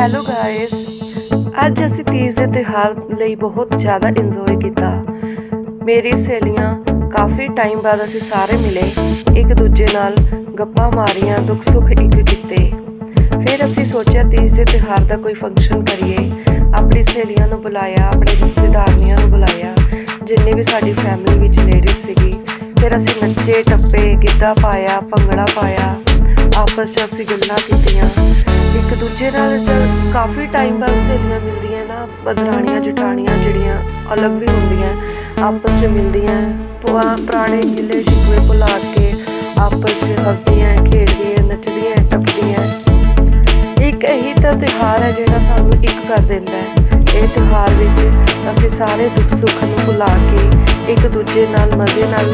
Hello guys ਅੱਜ ਅਸੀਂ ਤੀਜ ਦੇ ਤਿਉਹਾਰ ਲਈ ਬਹੁਤ ਜ਼ਿਆਦਾ ਇੰਜੋਏ ਕੀਤਾ। ਮੇਰੀ ਸਹੇਲੀਆਂ ਕਾਫੀ ਟਾਈਮ ਬਾਅਦ ਅਸੀਂ ਸਾਰੇ ਮਿਲੇ, ਇੱਕ ਦੂਜੇ ਨਾਲ ਗੱਪਾਂ ਮਾਰੀਆਂ, ਦੁੱਖ ਸੁੱਖ ਇੱਕ ਕੀਤੇ। ਫਿਰ ਅਸੀਂ ਸੋਚਿਆ ਤੀਜ ਦੇ ਤਿਉਹਾਰ ਦਾ ਕੋਈ ਫੰਕਸ਼ਨ ਕਰੀਏ। ਆਪਣੀ ਸਹੇਲੀਆਂ ਨੂੰ ਬੁਲਾਇਆ, ਆਪਣੇ ਰਿਸ਼ਤੇਦਾਰੀਆਂ ਨੂੰ ਬੁਲਾਇਆ, ਜਿੰਨੇ ਵੀ ਸਾਡੀ ਫੈਮਿਲੀ ਵਿੱਚ ਲੇਡੀਜ਼ ਸੀਗੀ। ਫਿਰ ਅਸੀਂ ਨੱਚੇ, ਟੱਪੇ, ਗਿੱਧਾ ਪਾਇਆ, ਭੰਗੜਾ ਪਾਇਆ। ਆਪਸ 'ਚ ਅਸੀਂ ਗੱਲਾਂ ਕੀਤੀਆਂ। ਇੱਕ ਦੂਜੇ ਨਾਲ ਜਦ ਕਾਫੀ ਟਾਈਮ ਬਾਅਦ ਸਹੇਲੀਆਂ ਮਿਲਦੀਆਂ ਨਾ, ਬਦਰਾਣੀਆਂ, ਜਠਾਣੀਆਂ ਜਿਹੜੀਆਂ ਅਲੱਗ ਵੀ ਹੁੰਦੀਆਂ, ਆਪਸ 'ਚ ਮਿਲਦੀਆਂ। ਪੁਆ- ਪੁਰਾਣੇ ਗਿੱਲੇ ਸ਼ਿਕਵੇ ਭੁਲਾ ਕੇ ਆਪਸ 'ਚ ਹੱਸਦੀਆਂ, ਖੇਡਦੀਆਂ, ਨੱਚਦੀਆਂ, ਟੱਪਦੀਆਂ। ਇੱਕ ਇਹੀ ਤਾਂ ਤਿਉਹਾਰ ਹੈ ਜਿਹੜਾ ਸਾਨੂੰ ਇੱਕ ਕਰ ਦਿੰਦਾ ਹੈ। ਇਹ ਤਿਉਹਾਰ ਵਿੱਚ ਅਸੀਂ ਸਾਰੇ ਦੁੱਖ ਸੁੱਖ ਨੂੰ ਭੁਲਾ ਕੇ ਇੱਕ ਦੂਜੇ ਨਾਲ, ਮਜ਼ੇ ਨਾਲ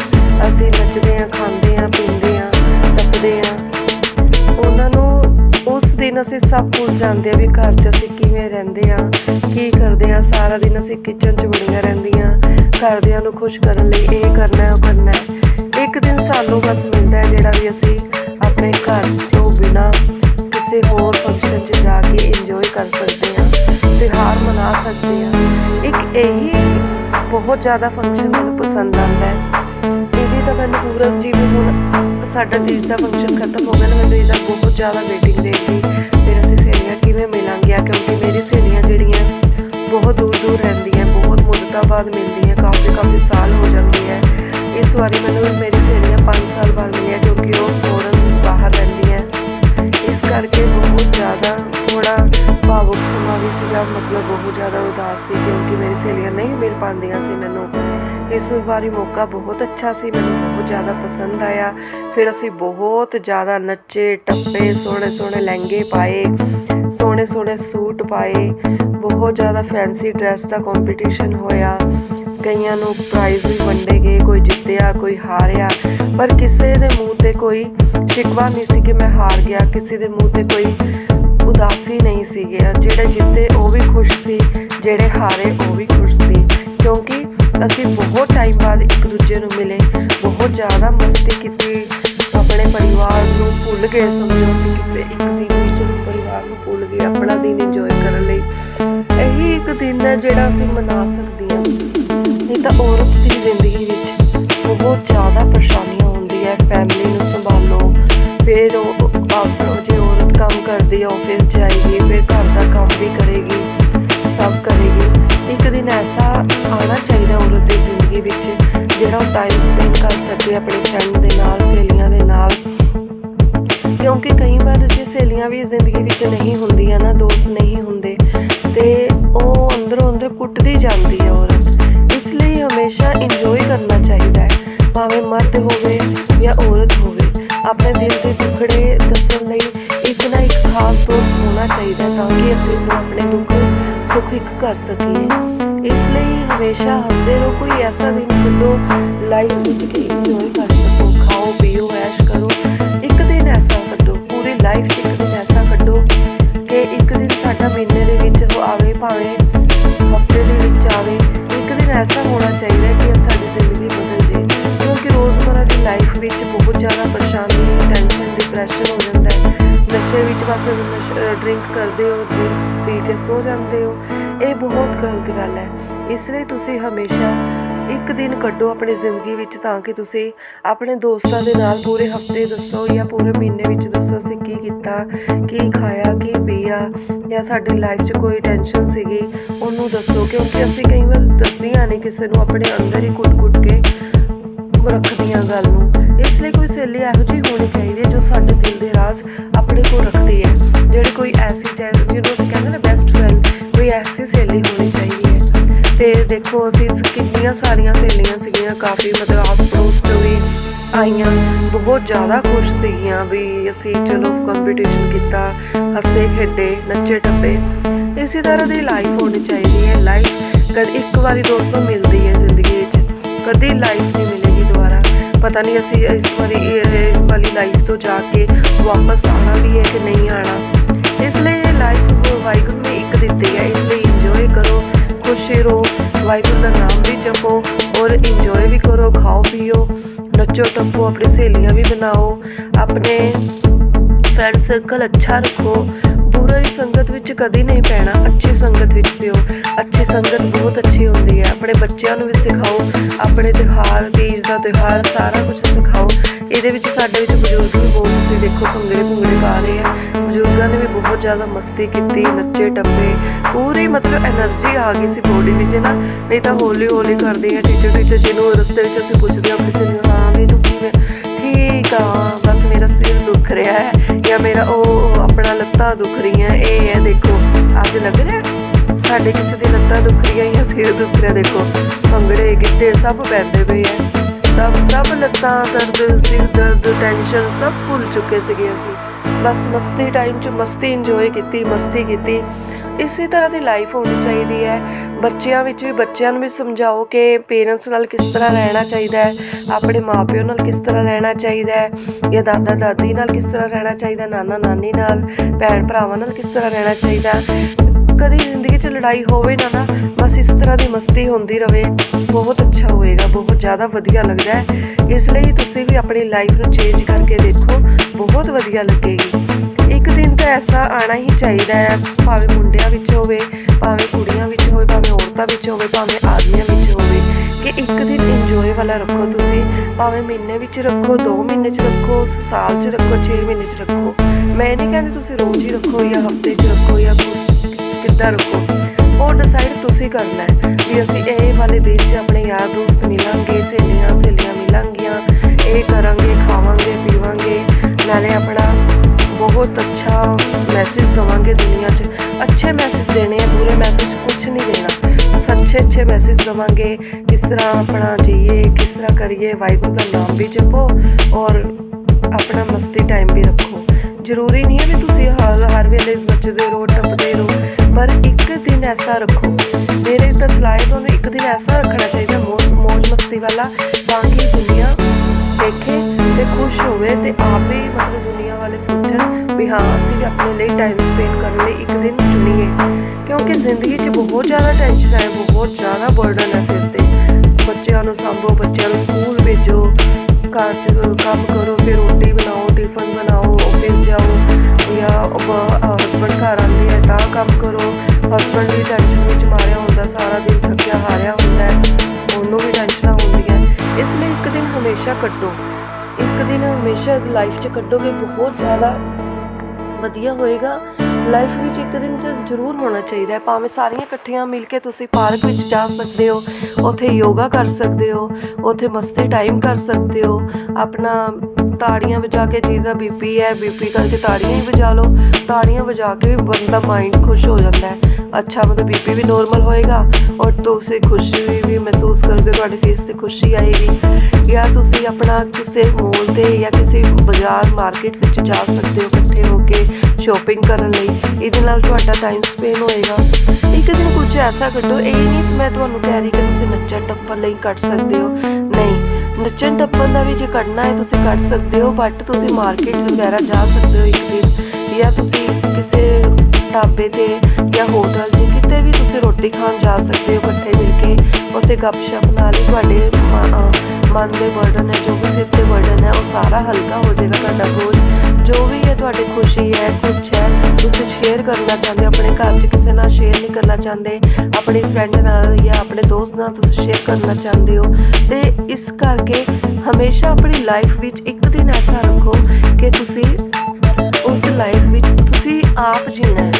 ਅਸੀਂ ਨੱਚਦੇ ਹਾਂ ਖਾਂਦੇ ਹਾਂ ਪੀਂਦੇ ਹਾਂ ਟੱਪਦੇ ਹਾਂ ਉਹਨਾਂ ਨੂੰ ਉਸ ਦਿਨ ਅਸੀਂ ਸਭ ਭੁੱਲ ਜਾਂਦੇ ਆ ਵੀ ਘਰ 'ਚ ਅਸੀਂ ਕਿਵੇਂ ਰਹਿੰਦੇ ਆ ਕੀ ਕਰਦੇ ਆ ਸਾਰਾ ਦਿਨ ਅਸੀਂ ਕਿਚਨ 'ਚ ਵੜੀਆਂ ਰਹਿੰਦੀਆਂ, ਘਰਦਿਆਂ ਨੂੰ ਖੁਸ਼ ਕਰਨ ਲਈ ਇਹ ਕਰਨਾ ਉਹ ਕਰਨਾ ਇੱਕ ਦਿਨ ਸਾਨੂੰ ਬਸ ਮਿਲਦਾ ਹੈ ਜਿਹੜਾ ਵੀ ਅਸੀਂ ਆਪਣੇ ਘਰ ਤੋਂ ਬਿਨਾ ਕਿਸੇ ਹੋਰ ਫੰਕਸ਼ਨ 'ਚ ਜਾ ਕੇ ਇੰਜੋਏ ਕਰ ਸਕਦੇ ਹਾਂ ਤਿਉਹਾਰ ਮਨਾ ਸਕਦੇ ਹਾਂ। ਇੱਕ ਇਹੀ ਬਹੁਤ ਜ਼ਿਆਦਾ ਫੰਕਸ਼ਨ ਮੈਨੂੰ ਪਸੰਦ ਆਉਂਦਾ ਹੈ। ਇਹਦੀ ਤਾਂ ਮੈਨੂੰ ਪੂਰਾ ਜਿਵੇਂ ਹੁਣ ਸਾਡਾ ਤੀਜ ਦਾ ਫੰਕਸ਼ਨ ਖਤਮ ਹੋ ਗਿਆ ਨਾ, ਮੈਨੂੰ ਇਹਦਾ ਬਹੁਤ ਜ਼ਿਆਦਾ ਵੇਟਿੰਗ ਰਹੇਗੀ ਫਿਰ ਅਸੀਂ ਸਹੇਲੀਆਂ ਕਿਵੇਂ ਮਿਲਾਂਗੀਆਂ ਕਿਉਂਕਿ ਮੇਰੀ ਸਹੇਲੀਆਂ ਜਿਹੜੀਆਂ ਬਹੁਤ ਦੂਰ ਦੂਰ ਰਹਿੰਦੀਆਂ, ਬਹੁਤ ਮੁੱਦਤਾਂ ਬਾਅਦ ਮਿਲਦੀਆਂ ਕਾਫੀ ਕਾਫੀ ਸਾਲ ਹੋ ਜਾਂਦੇ ਹੈ ਇਸ ਵਾਰੀ ਮੈਨੂੰ ਮੇਰੀ ਸਹੇਲੀਆਂ 5 ਸਾਲ ਬਾਅਦ ਮਿਲੀਆਂ ਕਿਉਂਕਿ ਉਹ ਫੋਰਨ ਬਾਹਰ ਰਹਿੰਦੀਆਂ। ਇਸ ਕਰਕੇ ਸਮਾਂ ਮਤਲਬ ਬਹੁਤ ਜ਼ਿਆਦਾ ਉਦਾਸ ਸੀ ਕਿਉਂਕਿ ਮੇਰੀ ਸਹੇਲੀਆਂ ਨਹੀਂ ਮਿਲ ਪਾਉਂਦੀਆਂ ਸੀ ਮੈਨੂੰ। ਇਸ ਵਾਰੀ ਮੌਕਾ ਬਹੁਤ ਅੱਛਾ ਸੀ, ਮੈਨੂੰ ਬਹੁਤ ਜ਼ਿਆਦਾ ਪਸੰਦ ਆਇਆ। ਫਿਰ ਅਸੀਂ ਬਹੁਤ ਜ਼ਿਆਦਾ ਨੱਚੇ, ਟੱਪੇ, ਸੋਹਣੇ ਸੋਹਣੇ ਲਹਿੰਗੇ ਪਾਏ, ਸੋਹਣੇ ਸੋਹਣੇ ਸੂਟ ਪਾਏ। ਬਹੁਤ ਜ਼ਿਆਦਾ ਫੈਂਸੀ ਡਰੈਸ ਦਾ ਕੰਪੀਟੀਸ਼ਨ ਹੋਇਆ। ਕਈਆਂ ਨੂੰ ਪ੍ਰਾਈਜ਼ ਵੀ ਵੰਡੇ ਗਏ, ਕੋਈ ਜਿੱਤਿਆ, ਕੋਈ ਹਾਰਿਆ। ਪਰ ਕਿਸੇ ਦੇ ਮੂੰਹ ਤੇ ਕੋਈ ਸ਼ਿਕਵਾ ਨਹੀਂ ਸੀ ਕਿ ਮੈਂ ਹਾਰ ਗਿਆ, ਕਿਸੇ ਦੇ ਮੂੰਹ ਤੇ ਕੋਈ ਉਦਾਸੀ ਨਹੀਂ ਸੀਗੇ। ਜਿਹੜੇ ਜਿੱਤੇ ਉਹ ਵੀ ਖੁਸ਼ ਸੀ, ਜਿਹੜੇ ਹਾਰੇ ਉਹ ਵੀ ਖੁਸ਼ ਸੀ। ਕਿਉਂਕਿ ਅਸੀਂ ਬਹੁਤ ਟਾਈਮ ਬਾਅਦ ਇੱਕ ਦੂਜੇ ਨੂੰ ਮਿਲੇ, ਬਹੁਤ ਜ਼ਿਆਦਾ ਮਸਤੀ ਕੀਤੀ। ਆਪਣੇ ਪਰਿਵਾਰ ਨੂੰ ਭੁੱਲ ਗਏ ਸਮਝੋ ਅਸੀਂ ਕਿਸੇ ਇੱਕ ਦਿਨ ਵਿੱਚ ਵੀ ਪਰਿਵਾਰ ਨੂੰ ਭੁੱਲ ਗਏ, ਆਪਣਾ ਦਿਨ ਇੰਜੋਏ ਕਰਨ ਲਈ। ਇਹੀ ਇੱਕ ਦਿਨ ਹੈ ਜਿਹੜਾ ਅਸੀਂ ਮਨਾ ਸਕਦੇ ਹਾਂ। ਨਹੀਂ ਤਾਂ ਔਰਤ ਦੀ ਜ਼ਿੰਦਗੀ ਵਿੱਚ ਬਹੁਤ ਜ਼ਿਆਦਾ ਪਰੇਸ਼ਾਨੀਆਂ ਹੁੰਦੀ ਹੈ ਫੈਮਿਲੀ ਨੂੰ ਸੰਭਾਲੋ, ਫਿਰ ਉਹ ਕੰਮ ਕਰਦੀ ਆਫਿਸ ਜਾਏਗੀ ਫਿਰ ਘਰ ਦਾ ਕੰਮ ਵੀ ਕਰੇਗੀ, ਸਭ ਕਰੇਗੀ। ਇੱਕ ਦਿਨ ਐਸਾ ਆਉਣਾ ਚਾਹੀਦਾ ਔਰਤ ਦੀ ਜ਼ਿੰਦਗੀ ਵਿੱਚ, ਜਿਹੜਾ ਉਹ ਟਾਈਮ ਸਪੈਂਡ ਕਰ ਸਕੇ ਆਪਣੇ ਫਰੈਂਡ ਦੇ ਨਾਲ, ਸਹੇਲੀਆਂ ਦੇ ਨਾਲ। ਕਿਉਂਕਿ ਕਈ ਵਾਰ ਜੇ ਸਹੇਲੀਆਂ ਵੀ ਜ਼ਿੰਦਗੀ ਵਿੱਚ ਨਹੀਂ ਹੁੰਦੀਆਂ ਨਾ, ਦੋਸਤ ਨਹੀਂ ਹੁੰਦੇ, ਤੇ ਉਹ ਅੰਦਰੋਂ ਅੰਦਰ ਕੁੱਟਦੀ ਜਾਂਦੀ ਹੈ ਔਰਤ। ਇਸ ਲਈ ਹਮੇਸ਼ਾ ਇੰਜੋਏ ਕਰਨਾ ਚਾਹੀਦਾ ਹੈ, ਭਾਵੇਂ ਮਰਦ ਹੋਵੇ ਜਾਂ ਔਰਤ ਹੋਵੇ, ਆਪਣੇ ਦਿਲ ਤਾਂ ਕਿ ਅਸੀਂ ਉਹਨੂੰ ਆਪਣੇ ਦੁੱਖ ਸੁੱਖ ਕਰ ਸਕੀਏ। ਇਸ ਲਈ ਹਮੇਸ਼ਾ ਹੱਸਦੇ ਰਹੋ, ਕੋਈ ਐਸਾ ਦਿਨ ਕੱਢੋ ਲਾਈਫ ਵਿੱਚ ਕਿ ਇੰਜੋਏ ਕਰ ਸਕੋ। ਖਾਓ, ਪੀਓ, ਐਸ਼ ਕਰੋ। ਇੱਕ ਦਿਨ ਐਸਾ ਕੱਢੋ, ਪੂਰੀ ਲਾਈਫ ਇੱਕ ਨਸ਼ਾ ਡਰਿੰਕ ਕਰਦੇ ਹੋ ਡਰਿੰਕ ਪੀ ਕੇ ਸੋ ਜਾਂਦੇ ਹੋ। ਇਹ ਬਹੁਤ ਗਲਤ ਗੱਲ ਹੈ। ਇਸ ਲਈ ਤੁਸੀਂ ਹਮੇਸ਼ਾ ਇੱਕ ਦਿਨ ਕੱਢੋ ਆਪਣੀ ਜ਼ਿੰਦਗੀ ਵਿੱਚ ਤਾਂ ਕਿ ਤੁਸੀਂ ਆਪਣੇ ਦੋਸਤਾਂ ਦੇ ਨਾਲ ਪੂਰੇ ਹਫ਼ਤੇ ਦੱਸੋ ਜਾਂ ਪੂਰੇ ਮਹੀਨੇ ਵਿੱਚ ਦੱਸੋ ਅਸੀਂ ਕੀ ਕੀਤਾ, ਕੀ ਖਾਇਆ, ਕੀ ਪੀਆ ਜਾਂ ਸਾਡੀ ਲਾਈਫ 'ਚ ਕੋਈ ਟੈਨਸ਼ਨ ਸੀਗੀ, ਉਹਨੂੰ ਦੱਸੋ। ਕਿਉਂਕਿ ਅਸੀਂ ਕਈ ਵਾਰ ਦੱਸਦੀਆਂ ਨੇ ਕਿਸੇ ਨੂੰ, ਆਪਣੇ ਅੰਦਰ ਹੀ ਕੁੱਟ-ਕੁੱਟ ਕੇ ਰੱਖਦੀਆਂ ਗੱਲ ਨੂੰ। ਇਸ ਲਈ ਕੋਈ ਸਹੇਲੀ ਇਹੋ ਜਿਹੀ ਹੋਣੀ ਚਾਹੀਦੀ ਹੈ ਜੋ ਸਾਡੇ ਦਿਲ ਦੇ ਰਾਜ਼ ਆਪਣੇ ਕੋਲ ਰੱਖਦੀ ਹੈ। ਜਿਹੜੀ ਕੋਈ ਐਸੀ ਜੈ- ਜਿਹਨੂੰ ਅਸੀਂ ਕਹਿੰਦੇ ਨਾ ਬੈਸਟ ਫਰੈਂਡ ਕੋਈ ਐਸੀ ਸਹੇਲੀ ਹੋਣੀ ਚਾਹੀਦੀ ਹੈ। ਤੇ ਦੇਖੋ, ਅਸੀਂ ਕਿੰਨੀਆਂ ਸਾਰੀਆਂ ਸਹੇਲੀਆਂ ਸੀਗੀਆਂ, ਕਾਫੀ ਮਤਲਬ ਆਸ ਪੜੋਸ ਤੋਂ ਵੀ ਆਈਆਂ। ਬਹੁਤ ਜ਼ਿਆਦਾ ਖੁਸ਼ ਸੀਗੀਆਂ ਵੀ ਅਸੀਂ ਚਲੋ ਕੰਪੀਟੀਸ਼ਨ ਕੀਤਾ, ਹੱਸੇ, ਖੇਡੇ, ਨੱਚੇ, ਟੱਪੇ। ਇਸੇ ਤਰ੍ਹਾਂ ਦੀ ਲਾਈਫ ਹੋਣੀ ਚਾਹੀਦੀ ਹੈ। ਲਾਈਫ ਕਦ ਇੱਕ ਵਾਰੀ ਦੋਸਤੋ ਮਿਲਦੀ ਹੈ ਜ਼ਿੰਦਗੀ ਵਿੱਚ। ਕਦੇ ਲਾਈਫ ਨਹੀਂ ਮਿਲੇਗੀ ਦੁਬਾਰਾ। ਪਤਾ ਨਹੀਂ ਅਸੀਂ ਇਸ ਵਾਰੀ, ਇਹ ਵਾਲੀ ਲਾਈਫ ਤੋਂ ਜਾ ਕੇ ਵਾਪਸ ਆਣਾ ਵੀ ਹੈ ਕਿ ਨਹੀਂ ਆਣਾ ਇਸ ਲਈ ਇਹ ਲਾਈਫ ਵਾਹਿਗੁਰੂ ਨੇ ਇੱਕ ਦਿੱਤੀ ਹੈ, ਇਸ ਲਈ ਇੰਜੋਏ ਕਰੋ, ਖੁਸ਼ ਰਹੋ, ਵਾਹਿਗੁਰੂ ਦਾ ਨਾਮ ਵੀ ਜਪੋ ਔਰ ਇੰਜੋਏ ਵੀ ਕਰੋ, ਖਾਓ, ਪੀਓ, ਨੱਚੋ, ਟੱਪੋ, ਆਪਣੀ ਸਹੇਲੀਆਂ ਵੀ ਬਣਾਓ, ਆਪਣੇ ਫਰੈਂਡ ਸਰਕਲ ਅੱਛਾ ਰੱਖੋ ਬੁਰੀ ਸੰਗਤ ਵਿੱਚ ਕਦੀ ਨਹੀਂ ਪੈਣਾ, ਅੱਛੀ ਸੰਗਤ ਵਿੱਚ ਪਿਓ, ਅੱਛੀ ਸੰਗਤ ਬਹੁਤ ਅੱਛੀ ਹੁੰਦੀ ਹੈ, ਆਪਣੇ ਬੱਚਿਆਂ ਨੂੰ ਵੀ ਸਿਖਾਓ, ਆਪਣੇ ਤਿਉਹਾਰ ਦੀ ਤਿਉਹਾਰ, ਸਾਰਾ ਕੁਝ ਸਿਖਾਓ। ਇਹਦੇ ਵਿੱਚ ਸਾਡੇ ਵਿੱਚ ਬਜ਼ੁਰਗ ਵੀ ਬਹੁਤ ਤੁਸੀਂ ਦੇਖੋ, ਭੰਗੜੇ ਭੰਗੜੇ ਪਾ ਰਹੇ ਆ। ਬਜ਼ੁਰਗਾਂ ਨੇ ਵੀ ਬਹੁਤ ਜ਼ਿਆਦਾ ਮਸਤੀ ਕੀਤੀ, ਨੱਚੇ, ਟੱਪੇ। ਪੂਰੀ ਮਤਲਬ એનર્ਜੀ ਆ ਗਈ ਸੀ ਬੋਡੀ ਵਿੱਚ ਨਾ। ਨਹੀਂ ਤਾਂ ਹੌਲੀ ਹੌਲੀ ਕਰਦੇ ਆ ਟੀਚਰ ਟੀਚਰ ਜਿਹਨੂੰ ਰਸਤੇ ਵਿੱਚ ਅਸੀਂ ਪੁੱਛਦੇ ਆ ਕਿਸੇ ਨੂੰ, ਹਾਂ ਵੀ ਤੂੰ ਕਿਵੇਂ ਠੀਕ ਆ, ਬਸ ਮੇਰਾ ਸਿਰ ਦੁਖ ਰਿਹਾ ਹੈ ਜਾਂ ਮੇਰਾ ਉਹ ਆਪਣਾ ਲੱਤਾਂ ਦੁਖ ਰਹੀਆਂ, ਇਹ ਹੈ, ਦੇਖੋ। ਅੱਜ ਲੱਗ ਰਿਹਾ ਸਾਡੇ ਕਿਸੇ ਦੀ ਲੱਤਾਂ ਦੁਖ ਰਹੀਆਂ ਜਾਂ ਸਿਰ ਦੁਖ ਰਿਹਾ, ਦੇਖੋ। ਭੰਗੜੇ, ਗਿੱਧੇ ਸਭ ਪੈਂਦੇ ਪਏ ਆ। ਸਭ ਸਭ ਲੱਤਾਂ, ਦਰਦ, ਸਿਰ ਦਰਦ ਟੈਨਸ਼ਨ ਸਭ ਭੁੱਲ ਚੁੱਕੇ ਸੀਗੇ ਅਸੀਂ। ਬਸ ਮਸਤੀ ਟਾਈਮ 'ਚ ਮਸਤੀ ਇੰਜੋਏ ਕੀਤੀ, ਮਸਤੀ ਕੀਤੀ। ਇਸੇ ਤਰ੍ਹਾਂ ਦੀ ਲਾਈਫ ਹੋਣੀ ਚਾਹੀਦੀ ਹੈ। ਬੱਚਿਆਂ ਵਿੱਚ ਵੀ, ਬੱਚਿਆਂ ਨੂੰ ਵੀ ਸਮਝਾਓ ਕਿ ਪੇਰੈਂਟਸ ਨਾਲ ਕਿਸ ਤਰ੍ਹਾਂ ਰਹਿਣਾ ਚਾਹੀਦਾ ਹੈ। ਆਪਣੇ ਮਾਪਿਓ ਨਾਲ ਕਿਸ ਤਰ੍ਹਾਂ ਰਹਿਣਾ ਚਾਹੀਦਾ ਹੈ। ਜਾਂ ਦਾਦਾ ਦਾਦੀ ਨਾਲ ਕਿਸ ਤਰ੍ਹਾਂ ਰਹਿਣਾ ਚਾਹੀਦਾ ਨਾਨਾ ਨਾਨੀ ਨਾਲ ਭੈਣ ਭਰਾਵਾਂ ਨਾਲ ਕਿਸ ਤਰ੍ਹਾਂ ਰਹਿਣਾ ਚਾਹੀਦਾ। ਕਦੀ ਜ਼ਿੰਦਗੀ 'ਚ ਲੜਾਈ ਹੋਵੇ ਨਾ ਨਾ, ਬਸ ਇਸ ਤਰ੍ਹਾਂ ਦੀ ਮਸਤੀ ਹੁੰਦੀ ਰਵੇ। ਬਹੁਤ ਅੱਛਾ ਹੋਏਗਾ, ਬਹੁਤ ਜ਼ਿਆਦਾ ਵਧੀਆ ਲੱਗਦਾ ਹੈ। ਇਸ ਲਈ ਤੁਸੀਂ ਵੀ ਆਪਣੀ ਲਾਈਫ ਨੂੰ ਚੇਂਜ ਕਰਕੇ ਦੇਖੋ, ਬਹੁਤ ਵਧੀਆ ਲੱਗੇਗੀ। ਇੱਕ ਦਿਨ ਤਾਂ ਐਸਾ ਆਣਾ ਹੀ ਚਾਹੀਦਾ ਹੈ, ਭਾਵੇਂ ਮੁੰਡਿਆਂ ਵਿੱਚ ਹੋਵੇ, ਭਾਵੇਂ ਕੁੜੀਆਂ ਵਿੱਚ ਹੋਵੇ, ਭਾਵੇਂ ਔਰਤਾਂ ਵਿੱਚ ਹੋਵੇ, ਭਾਵੇਂ ਆਦਮੀਆਂ ਵਿੱਚ ਹੋਵੇ, ਕਿ ਇੱਕ ਦਿਨ ਇੰਜੋਏ ਵਾਲਾ ਰੱਖੋ ਤੁਸੀਂ, ਭਾਵੇਂ ਮਹੀਨੇ ਵਿੱਚ ਰੱਖੋ 2 ਮਹੀਨੇ 'ਚ ਰੱਖੋ ਸਾਲ 'ਚ ਰੱਖੋ 6 ਮਹੀਨੇ 'ਚ ਰੱਖੋ। ਮੈਂ ਨਹੀਂ ਕਹਿੰਦੀ ਤੁਸੀਂ ਰੋਜ਼ ਹੀ ਰੱਖੋ ਜਾਂ ਹਫ਼ਤੇ 'ਚ ਰੱਖੋ ਜਾਂ ਕਿੱਦਾਂ ਰੁਕੋ? ਉਹ ਡਿਸਾਈਡ ਤੁਸੀਂ ਕਰਨਾ ਹੈ ਵੀ ਅਸੀਂ ਇਹ ਵਾਲੇ ਦਿਨ 'ਚ ਆਪਣੇ ਯਾਰ ਦੋਸਤ ਮਿਲਾਂਗੇ, ਸਹੇਲੀਆਂ ਸਹੇਲੀਆਂ ਮਿਲਾਂਗੀਆਂ, ਇਹ ਕਰਾਂਗੇ, ਖਾਵਾਂਗੇ, ਪੀਵਾਂਗੇ, ਨਾਲੇ ਆਪਣਾ ਬਹੁਤ ਅੱਛਾ ਮੈਸੇਜ ਦਵਾਂਗੇ ਦੁਨੀਆ 'ਚ। ਅੱਛੇ ਮੈਸੇਜ ਦੇਣੇ ਆ ਪੂਰੇ ਮੈਸੇਜ ਕੁਝ ਨਹੀਂ ਦੇਣਾ। ਬਸ ਅੱਛੇ ਅੱਛੇ ਮੈਸੇਜ ਦਵਾਂਗੇ, ਕਿਸ ਤਰ੍ਹਾਂ ਆਪਣਾ ਜੀਏ, ਕਿਸ ਤਰ੍ਹਾਂ ਕਰੀਏ, ਵਾਹਿਗੁਰੂ ਦਾ ਨਾਮ ਵੀ ਜਪੋ ਔਰ ਆਪਣਾ ਮਸਤੀ ਟਾਈਮ ਵੀ ਰੱਖੋ। ਜ਼ਰੂਰੀ ਨਹੀਂ ਹੈ ਵੀ ਤੁਸੀਂ ਹਰ ਹਰ ਵੇਲੇ ਨੱਚਦੇ ਰਹੋ, ਟੱਪਦੇ ਰਹੋ। ਪਰ ਇੱਕ ਦਿਨ ਐਸਾ ਰੱਖੋ। ਮੇਰੇ ਤਾਂ ਸਲਾਹ ਤੁਹਾਨੂੰ ਇੱਕ ਦਿਨ ਐਸਾ ਰੱਖਣਾ ਚਾਹੀਦਾ, ਮੌਜ ਮੌਜ ਮਸਤੀ ਵਾਲਾ, ਤਾਂ ਕਿ ਦੁਨੀਆ ਦੇਖੇ ਤੇ ਖੁਸ਼ ਹੋਵੇ ਤੇ ਆਪੇ ਮਤਲਬ ਦੁਨੀਆ ਵਾਲੇ ਸੋਚਣ ਵੀ ਹਾਂ, ਅਸੀਂ ਵੀ ਆਪਣੇ ਲਈ ਟਾਈਮ ਸਪੈਂਡ ਕਰਨ ਲਈ ਇੱਕ ਦਿਨ ਚੁਣੀਏ। ਕਿਉਂਕਿ ਜ਼ਿੰਦਗੀ 'ਚ ਬਹੁਤ ਜ਼ਿਆਦਾ ਟੈਨਸ਼ਨ ਹੈ, ਬਹੁਤ ਜ਼ਿਆਦਾ ਬਰਡਨ ਹੈ ਸਿਰ ਤੇ। ਬੱਚਿਆਂ ਨੂੰ ਸੰਭੋ, ਬੱਚਿਆਂ ਨੂੰ ਸਕੂਲ ਭੇਜੋ, ਘਰ 'ਚ ਕੰਮ ਕਰੋ, ਫਿਰ ਰੋਟੀ ਬਣਾਓ ਟਿਫਨ ਬਣਾਓ ਆਫਿਸ ਜਾਓ ਜਾਂ ਹਸਬੰਡ ਘਰ ਆਉਂਦੇ ਹੈ ਤਾਂ ਕੰਮ ਕਰੋ ਹਸਬੰਡ ਵੀ ਟੈਨਸ਼ਨ ਵਿੱਚ ਮਾਰਿਆ ਹੁੰਦਾ, ਸਾਰਾ ਦਿਨ ਥੱਕਿਆ, ਹਾਰਿਆ ਹੁੰਦਾ ਹੈ। ਉਹਨੂੰ ਵੀ ਟੈਨਸ਼ਨਾਂ ਹੁੰਦੀਆਂ ਇਸ ਲਈ ਇੱਕ ਦਿਨ ਹਮੇਸ਼ਾ ਕੱਢੋ। ਇੱਕ ਦਿਨ ਹਮੇਸ਼ਾ ਲਾਈਫ 'ਚ ਕੱਢੋਗੇ, ਬਹੁਤ ਜ਼ਿਆਦਾ ਵਧੀਆ ਹੋਏਗਾ। ਲਾਈਫ ਵਿੱਚ ਇੱਕ ਦਿਨ ਤੇ ਜ਼ਰੂਰ ਹੋਣਾ ਚਾਹੀਦਾ ਹੈ। ਭਾਵੇਂ ਸਾਰੀਆਂ ਇਕੱਠੀਆਂ ਮਿਲ ਕੇ ਤੁਸੀਂ ਪਾਰਕ ਵਿੱਚ ਜਾ ਸਕਦੇ ਹੋ, ਉੱਥੇ ਯੋਗਾ ਕਰ ਸਕਦੇ ਹੋ, ਉੱਥੇ ਮਸਤੀ ਟਾਈਮ ਕਰ ਸਕਦੇ ਹੋ, ਆਪਣਾ ਤਾੜੀਆਂ ਵਜਾ ਕੇ ਜਿਹਦਾ ਬੀਪੀ ਹੈ, ਬੀਪੀ ਕਰਕੇ ਤਾੜੀਆਂ ਹੀ ਵਜਾ ਲਓ। ਤਾੜੀਆਂ ਵਜਾ ਕੇ ਬੰਦਾ ਮਾਈਂਡ ਖੁਸ਼ ਹੋ ਜਾਂਦਾ ਹੈ। ਅੱਛਾ ਮਤਲਬ ਬੀਪੀ ਵੀ ਨੋਰਮਲ ਹੋਏਗਾ ਔਰ ਤੁਸੀਂ ਖੁਸ਼ੀ ਵੀ ਮਹਿਸੂਸ ਕਰੋਗੇ ਤੁਹਾਡੇ ਫੇਸ ਤੇ ਖੁਸ਼ੀ ਆਏਗੀ। ਜਾਂ ਤੁਸੀਂ ਆਪਣਾ ਕਿਸੇ ਮੋਲ ਤੇ ਜਾਂ ਕਿਸੇ ਬਾਜ਼ਾਰ ਮਾਰਕੀਟ ਵਿੱਚ ਜਾ ਸਕਦੇ ਹੋ, ਇਕੱਠੇ ਹੋ ਕੇ ਸ਼ਾਪਿੰਗ ਕਰਨ ਲਈ। ਇਹਦੇ ਨਾਲ ਤੁਹਾਡਾ ਟਾਈਮ ਸਪੈਂਡ ਹੋਏਗਾ। ਇੱਕ ਦਿਨ ਕੁਝ ਐਸਾ ਕੱਢੋ, ਇਹ ਨਹੀਂ ਮੈਂ ਤੁਹਾਨੂੰ ਕਹਿ ਰਹੀ ਕਿ ਤੁਸੀਂ ਨੱਚਣ ਟੱਪਣ ਲਈ ਕੱਢ ਸਕਦੇ ਹੋ। ਨਹੀਂ, ਨੱਚਣ ਟੱਪਣ ਦਾ ਵੀ ਜੇ ਕੱਢਣਾ ਹੈ, ਤੁਸੀਂ ਕੱਢ ਸਕਦੇ ਹੋ ਬਟ ਤੁਸੀਂ ਮਾਰਕੀਟ ਵਗੈਰਾ ਜਾ ਸਕਦੇ ਹੋ ਇੱਕ ਦਿਨ। ਜਾਂ ਤੁਸੀਂ ਕਿਸੇ ਢਾਬੇ ਤੇ ਜਾਂ ਹੋਟਲ 'ਚ ਕਿਤੇ ਵੀ ਤੁਸੀਂ ਰੋਟੀ ਖਾਣ ਜਾ ਸਕਦੇ ਹੋ ਇਕੱਠੇ ਮਿਲ ਕੇ, ਉੱਥੇ ਗੱਪਸ਼ਪ ਨਾਲ ਹੀ ਤੁਹਾਡੇ ਮ- ਮਨ ਦੇ ਬਰਡਨ ਹੈ, ਜੋ ਵੀ ਸਿਰ ਤੇ ਬਰਡਨ ਹੈ, ਉਹ ਸਾਰਾ ਹਲਕਾ ਹੋ ਜਾਏਗਾ ਤੁਹਾਡਾ ਬੋਝ ਜੋ ਵੀ ਹੈ ਤੁਹਾਡੀ ਖੁਸ਼ੀ ਹੈ, ਕੁਛ ਹੈ, ਤੁਸੀਂ ਸ਼ੇਅਰ ਕਰਨਾ ਚਾਹੁੰਦੇ ਹੋ, ਆਪਣੇ ਘਰ 'ਚ ਕਿਸੇ ਨਾਲ ਸ਼ੇਅਰ ਨਹੀਂ ਕਰਨਾ ਚਾਹੁੰਦੇ, ਆਪਣੇ ਫਰੈਂਡ ਨਾਲ ਜਾਂ ਆਪਣੇ ਦੋਸਤ ਨਾਲ ਤੁਸੀਂ ਸ਼ੇਅਰ ਕਰਨਾ ਚਾਹੁੰਦੇ ਹੋ। ਤੇ ਇਸ ਕਰਕੇ ਹਮੇਸ਼ਾ ਆਪਣੀ ਲਾਈਫ ਵਿੱਚ ਇੱਕ ਦਿਨ ਐਸਾ ਰੱਖੋ ਕਿ ਤੁਸੀਂ ਉਸ ਲਾਈਫ ਵਿੱਚ ਤੁਸੀਂ ਆਪ ਜੀਣਾ ਹੈ।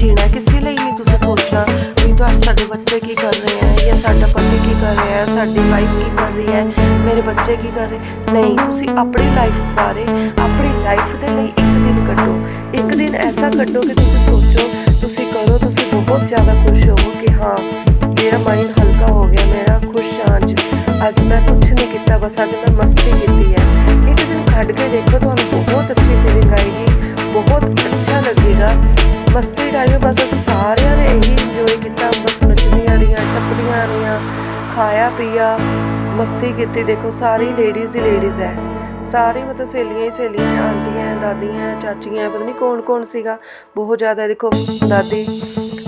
ਜੀਣਾ ਕਿਸੇ ਲਈ ਨਹੀਂ ਤੁਸੀਂ ਸੋਚਣਾ। ਵੀ ਤੁਹਾਡੇ ਸਾਡੇ ਬੱਚੇ ਕੀ ਕਰ ਰਹੇ ਹੈ ਜਾਂ ਸਾਡਾ ਪਤੀ ਕੀ ਕਰ ਰਿਹਾ ਹੈ ਸਾਡੀ ਲਾਈਫ ਕੀ ਕਰ ਰਹੀ ਹੈ ਮੇਰੇ ਬੱਚੇ ਕੀ ਕਰ ਰਹੇ। ਨਹੀਂ, ਤੁਸੀਂ ਆਪਣੀ ਲਾਈਫ ਬਾਰੇ ਆਪਣੀ ਲਾਈਫ ਦੇ ਲਈ ਇੱਕ ਦਿਨ ਕੱਢੋ। ਇੱਕ ਦਿਨ ਐਸਾ ਕੱਢੋ ਕਿ ਤੁਸੀਂ ਸੋਚੋ, ਤੁਸੀਂ ਕਰੋ, ਤੁਸੀਂ ਬਹੁਤ ਜ਼ਿਆਦਾ ਖੁਸ਼ ਹੋਵੋ ਕਿ ਹਾਂ, ਮੇਰਾ ਮਾਈਂਡ ਹਲਕਾ ਹੋ ਗਿਆ, ਮੇਰਾ ਖੁਸ਼ ਹਾਂ ਅੱਜ। ਅੱਜ ਮੈਂ ਕੁਝ ਨਹੀਂ ਕੀਤਾ, ਬਸ ਅੱਜ ਮੈਂ ਮਸਤੀ ਕੀਤੀ ਹੈ ਮਸਤੀ ਕੀਤੀ, ਦੇਖੋ ਸਾਰੀ ਲੇਡੀਜ਼ ਹੀ ਲੇਡੀਜ਼ ਹੈ। ਸਾਰੀ ਮਤਲਬ ਸਹੇਲੀਆਂ ਹੀ ਸਹੇਲੀਆਂ, ਆਂਟੀਆਂ, ਦਾਦੀਆਂ, ਚਾਚੀਆਂ, ਪਤਾ ਨਹੀਂ ਕੌਣ ਕੌਣ ਸੀਗਾ। ਬਹੁਤ ਜ਼ਿਆਦਾ ਦੇਖੋ, ਦਾਦੀ,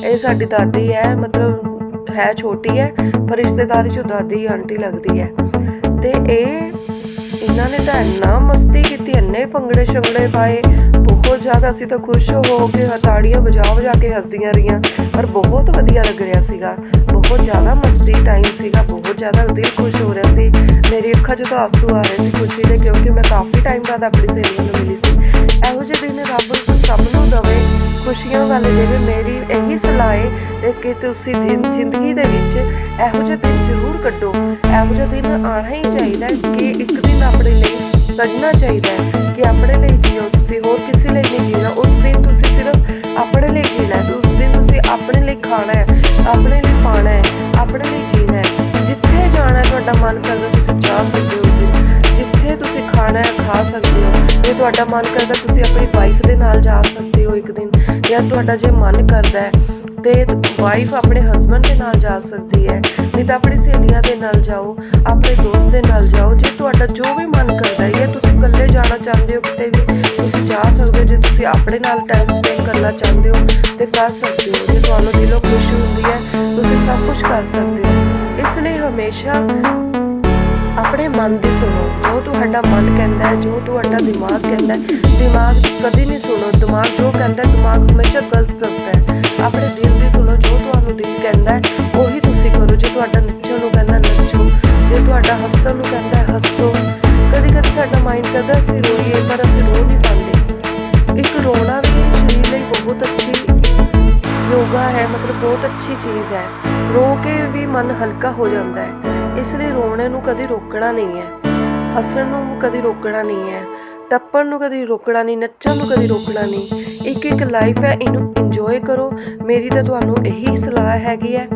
ਇਹ ਸਾਡੀ ਦਾਦੀ ਹੈ, ਮਤਲਬ ਹੈ ਛੋਟੀ ਹੈ, ਪਰ ਰਿਸ਼ਤੇਦਾਰੀ ਚ ਦਾਦੀ, ਆਂਟੀ ਲੱਗਦੀ ਹੈ। ਤੇ ਇਹ, ਇਹਨਾਂ ਨੇ ਤਾਂ ਇੰਨਾ ਮਸਤੀ ਕੀਤੀ, ਇੰਨੇ ਭੰਗੜੇ ਸ਼ੰਗੜੇ ਪਾਏ, ਬਹੁਤ ਬਹੁਤ ਜ਼ਿਆਦਾ ਅਸੀਂ ਤਾਂ ਖੁਸ਼ ਹੋ ਕੇ ਤਾੜੀਆਂ ਵਜਾ ਵਜਾ ਕੇ ਹੱਸਦੀਆਂ ਰਹੀਆਂ, ਪਰ ਬਹੁਤ ਵਧੀਆ ਲੱਗ ਰਿਹਾ ਸੀਗਾ। ਬਹੁਤ ਜ਼ਿਆਦਾ ਮਸਤੀ ਟਾਈਮ ਸੀਗਾ, ਬਹੁਤ ਜ਼ਿਆਦਾ ਦਿਲ ਖੁਸ਼ ਹੋ ਰਿਹਾ ਸੀ। ਮੇਰੀ ਅੱਖਾਂ 'ਚ ਤਾਂ ਆਂਸੂ ਆ ਰਹੇ ਸੀ ਖੁਸ਼ੀ ਦੇ, ਕਿਉਂਕਿ ਮੈਂ ਕਾਫੀ ਟਾਈਮ ਬਾਅਦ ਆਪਣੀ ਸਹੇਲੀ ਨੂੰ ਮਿਲੀ ਸੀ। ਇਹੋ ਜਿਹੇ ਦਿਨ ਰੱਬ ਸਭ ਨੂੰ ਦਵੇ, ਖੁਸ਼ੀਆਂ ਵਾਲੇ ਦੇਵੇ ਮੇਰੀ ਇਹੀ ਸਲਾਹ ਹੈ ਕਿ ਤੁਸੀਂ ਜ਼ਿੰਦਗੀ ਦੇ ਵਿੱਚ ਇਹੋ ਜਿਹੇ ਦਿਨ ਜ਼ਰੂਰ ਕੱਢੋ। ਇਹੋ ਜਿਹੇ ਦਿਨ ਆਉਣਾ ਹੀ ਚਾਹੀਦਾ ਕਿ ਇੱਕ ਦਿਨ ਆਪਣੇ ਲਈ ਕੱਢਣਾ ਚਾਹੀਦਾ ਹੈ ਕਿ ਆਪਣੇ ਲਈ ਜੀਓ। ਤੁਸੀਂ ਹੋਰ ਕਿਸੇ ਲਈ ਨਹੀਂ ਜੀਣਾ। ਉਸ ਦਿਨ ਤੁਸੀਂ ਸਿਰਫ ਆਪਣੇ ਲਈ ਜੀਣਾ ਹੈ ਉਸ ਦਿਨ ਤੁਸੀਂ ਆਪਣੇ ਲਈ ਖਾਣਾ ਹੈ। ਆਪਣੇ ਲਈ ਪਾਣਾ ਹੈ, ਆਪਣੇ ਲਈ ਜੀਣਾ ਹੈ। ਜਿੱਥੇ ਜਾਣਾ ਤੁਹਾਡਾ ਮਨ ਕਰਦਾ ਤੁਸੀਂ ਜਾ ਸਕਦੇ ਹੋ ਦਿਨ ਜਿੱਥੇ ਤੁਸੀਂ ਖਾਣਾ ਹੈ, ਖਾ ਸਕਦੇ ਹੋ। ਜੇ ਤੁਹਾਡਾ ਮਨ ਕਰਦਾ ਤੁਸੀਂ ਆਪਣੀ ਵਾਈਫ ਦੇ ਨਾਲ ਜਾ ਸਕਦੇ ਹੋ ਇੱਕ ਦਿਨ, ਜਾਂ ਤੁਹਾਡਾ ਜੇ ਮਨ ਕਰਦਾ ਹੈ, ਤੇ ਵਾਈਫ ਆਪਣੇ ਹਸਬੰਡ ਦੇ ਨਾਲ ਜਾ ਸਕਦੀ ਹੈ। ਨਹੀਂ ਤਾਂ ਆਪਣੀ ਸਹੇਲੀਆਂ ਦੇ ਨਾਲ ਜਾਓ, ਆਪਣੇ ਦੋਸਤ ਦੇ ਨਾਲ ਜਾਓ। ਜੇ ਤੁਹਾਡਾ ਜੋ ਵੀ ਮਨ ਕਰਦਾ ਹੈ, ਜਾਂ ਤੁਸੀਂ ਇਕੱਲੇ ਜਾਣਾ ਚਾਹੁੰਦੇ ਹੋ ਕਿਤੇ ਵੀ, ਤੁਸੀਂ ਜਾ ਸਕਦੇ ਹੋ। ਜੇ ਤੁਸੀਂ ਆਪਣੇ ਨਾਲ ਟਾਈਮ ਸਪੈਂਡ ਕਰਨਾ ਚਾਹੁੰਦੇ ਹੋ, ਤੇ ਕਰ ਸਕਦੇ ਹੋ। ਤੁਹਾਨੂੰ ਦਿਲੋਂ ਖੁਸ਼ੀ ਹੁੰਦੀ ਹੈ, ਤੁਸੀਂ ਸਭ ਕੁਝ ਕਰ ਸਕਦੇ ਹੋ। ਇਸ ਲਈ ਹਮੇਸ਼ਾ ਆਪਣੇ ਮਨ ਦੀ ਸੁਣੋ। ਜੋ ਤੁਹਾਡਾ ਮਨ ਕਹਿੰਦਾ ਹੈ, ਜੋ ਤੁਹਾਡਾ ਦਿਮਾਗ ਕਹਿੰਦਾ ਹੈ, ਦਿਮਾਗ ਕਦੀ ਨਹੀਂ ਸੁਣੋ। ਦਿਮਾਗ ਜੋ ਕਹਿੰਦਾ ਦਿਮਾਗ ਹਮੇਸ਼ਾ ਗਲਤ ਦੱਸਦਾ ਹੈ। ਆਪਣੇ ਦਿਲ ਦੀ ਸੁਣੋ, ਜੋ ਤੁਹਾਨੂੰ ਦਿਲ ਕਹਿੰਦਾ ਹੈ, ਉਹੀ ਤੁਸੀਂ ਕਰੋ। ਜੇ ਤੁਹਾਡਾ ਨੱਚਣ ਨੂੰ ਕਹਿੰਦਾ, ਨੱਚੋ। ਜੇ ਤੁਹਾਡਾ ਹੱਸਣ ਨੂੰ ਮਨ ਹੋ ਜਾਂਦਾ ਹੈ। ਇਸ ਲਈ ਰੋਣੇ ਨੂੰ ਕਦੀ ਰੋਕਣਾ ਨਹੀਂ ਹੈ, ਹੱਸਣ ਨੂੰ ਕਦੀ ਰੋਕਣਾ ਨਹੀਂ ਹੈ, ਟੱਪਣ ਨੂੰ ਕਦੀ ਰੋਕਣਾ ਨਹੀਂ, ਨੱਚਣ ਨੂੰ ਕਦੀ ਰੋਕਣਾ ਨਹੀਂ। ਇੱਕ ਇੱਕ ਲਾਈਫ ਹੈ, ਇਹਨੂੰ ਇੰਜੋਏ ਕਰੋ। ਮੇਰੀ ਤਾਂ ਤੁਹਾਨੂੰ ਇਹੀ ਸਲਾਹ ਹੈਗੀ ਹੈ,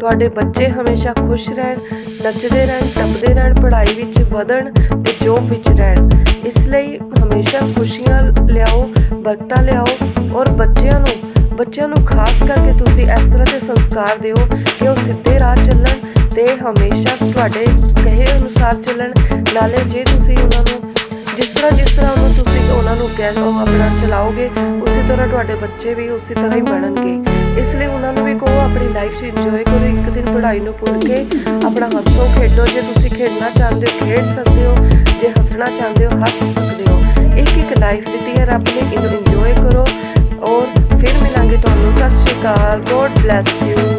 ਤੁਹਾਡੇ ਬੱਚੇ ਹਮੇਸ਼ਾ ਖੁਸ਼ ਰਹਿਣ, ਨੱਚਦੇ ਰਹਿਣ, ਟੱਪਦੇ ਰਹਿਣ, ਪੜ੍ਹਾਈ ਵਿੱਚ ਵਧਣ ਤੇ ਜੋਬ ਵਿੱਚ ਰਹਿਣ। ਇਸ ਲਈ ਹਮੇਸ਼ਾ ਖੁਸ਼ੀਆਂ ਲਿਆਓ ਬਰਕਤਾਂ ਲਿਆਓ ਔਰ ਬੱਚਿਆਂ ਨੂੰ ਬੱਚਿਆਂ ਨੂੰ ਖਾਸ ਕਰਕੇ ਤੁਸੀਂ ਇਸ ਤਰ੍ਹਾਂ ਦੇ ਸੰਸਕਾਰ ਦਿਓ ਕਿ ਉਹ ਸਿੱਧੇ ਰਾਹ ਚੱਲਣ ਤੇ ਹਮੇਸ਼ਾ ਤੁਹਾਡੇ ਕਹੇ ਅਨੁਸਾਰ ਚੱਲਣ। ਨਾਲੇ ਜੇ ਤੁਸੀਂ ਉਹਨਾਂ ਨੂੰ, ਜਿਸ ਤਰ੍ਹਾਂ ਜਿਸ ਤਰ੍ਹਾਂ ਉਹਨੂੰ ਤੁਸੀਂ ਉਹਨਾਂ ਨੂੰ ਕਹਿ ਉਹ ਆਪਣਾ ਚਲਾਓਗੇ, ਉਸੇ ਤਰ੍ਹਾਂ ਤੁਹਾਡੇ ਬੱਚੇ ਵੀ ਉਸੇ ਤਰ੍ਹਾਂ ਹੀ ਬਣਨਗੇ। ਇਸ ਲਈ ਉਹਨਾਂ ਨੂੰ ਵੀ ਕਹੋ, ਆਪਣੀ ਲਾਈਫ 'ਚ ਇੰਜੋਏ ਕਰੋ, ਇੱਕ ਦਿਨ ਪੜ੍ਹਾਈ ਨੂੰ ਭੁੱਲ ਕੇ ਆਪਣਾ ਹੱਸੋ, ਖੇਡੋ। ਜੇ ਤੁਸੀਂ ਖੇਡਣਾ ਚਾਹੁੰਦੇ ਹੋ, ਖੇਡ ਸਕਦੇ ਹੋ, ਜੇ ਹੱਸਣਾ ਚਾਹੁੰਦੇ ਹੋ, ਹੱਸ ਸਕਦੇ ਹੋ। ਇੱਕ ਇੱਕ ਲਾਈਫ ਦਿੱਤੀ ਹੈ ਰੱਬ ਨੇ, ਇਹਨੂੰ ਇੰਜੋਏ ਕਰੋ ਔਰ ਫਿਰ ਮਿਲਾਂਗੇ ਤੁਹਾਨੂੰ। ਸਤਿ ਸ਼੍ਰੀ ਅਕਾਲ। God bless you